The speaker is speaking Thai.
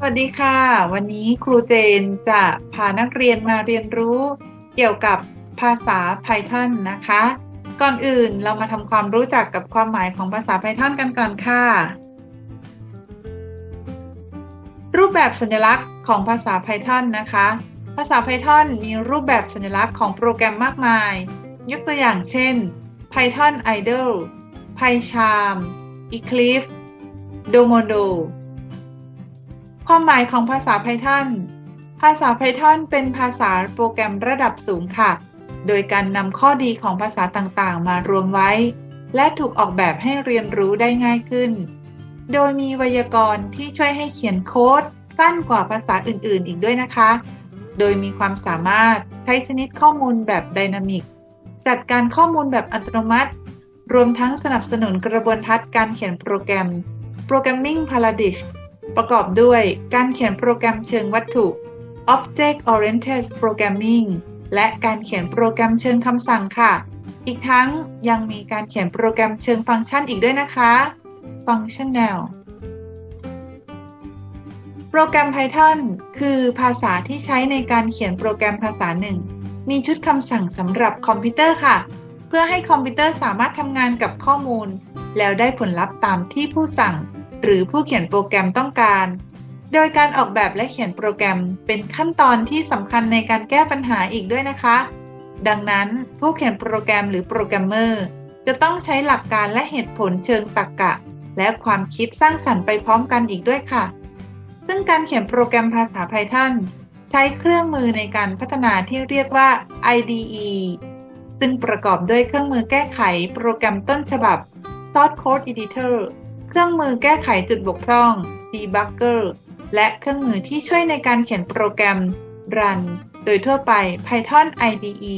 สวัสดีค่ะ วันนี้ครูเจนจะพานักเรียนมาเรียนรู้เกี่ยวกับภาษา Python นะคะ ก่อนอื่นเรามาทำความรู้จักกับความหมายของภาษา Python กันก่อนค่ะ รูปแบบสัญลักษณ์ของภาษา Python นะคะ ภาษา Python มีรูปแบบสัญลักษณ์ของโปรแกรมมากมาย ยกตัวอย่างเช่น Python Idle PyCharm Eclipse Domodo ความหมายของภาษา Python ภาษา Python เป็นภาษาโปรแกรมระดับสูงค่ะ โดยการนำข้อดีของภาษาต่างๆ มารวมไว้ และถูกออกแบบให้เรียนรู้ได้ง่ายขึ้น โดยมีไวยากรณ์ที่ช่วยให้เขียนโค้ดสั้นกว่าภาษาอื่นๆ อีกด้วยนะคะ โดยมีความสามารถใช้ชนิดข้อมูลแบบไดนามิก จัดการข้อมูลแบบอัตโนมัติ รวมทั้งสนับสนุนกระบวนทัศน์การเขียนโปรแกรม Programming Paradigm ประกอบด้วยการเขียนโปรแกรมเชิงวัตถุ Object Oriented Programming และการเขียนโปรแกรมเชิงคำสั่งค่ะ อีกทั้งยังมีการเขียนโปรแกรมเชิงฟังก์ชันอีกด้วยนะคะ Functional โปรแกรม Python คือภาษาที่ใช้ในการเขียนโปรแกรมภาษาหนึ่ง มีชุดคำสั่งสำหรับคอมพิวเตอร์ค่ะ เพื่อให้คอมพิวเตอร์สามารถทำงานกับข้อมูล แล้วได้ผลลัพธ์ตามที่ผู้สั่ง หรือผู้เขียนโปรแกรมต้องการ โดยการออกแบบและเขียนโปรแกรมเป็นขั้นตอนที่สำคัญในการแก้ปัญหาอีกด้วยนะคะ ดังนั้นผู้เขียนโปรแกรมหรือโปรแกรมเมอร์จะต้องใช้หลักการและเหตุผลเชิงตรรกะและความคิดสร้างสรรค์ไปพร้อมกันอีกด้วยค่ะ ซึ่งการเขียนโปรแกรมภาษา Python ใช้เครื่องมือในการพัฒนาที่เรียกว่า IDE ซึ่งประกอบด้วยเครื่องมือแก้ไขโปรแกรมต้นฉบับ Source Code Editor เครื่องมือแก้ไขจุดบกพร่อง Debugger และเครื่องมือที่ช่วยในการเขียนโปรแกรม Run โดยทั่วไป Python IDE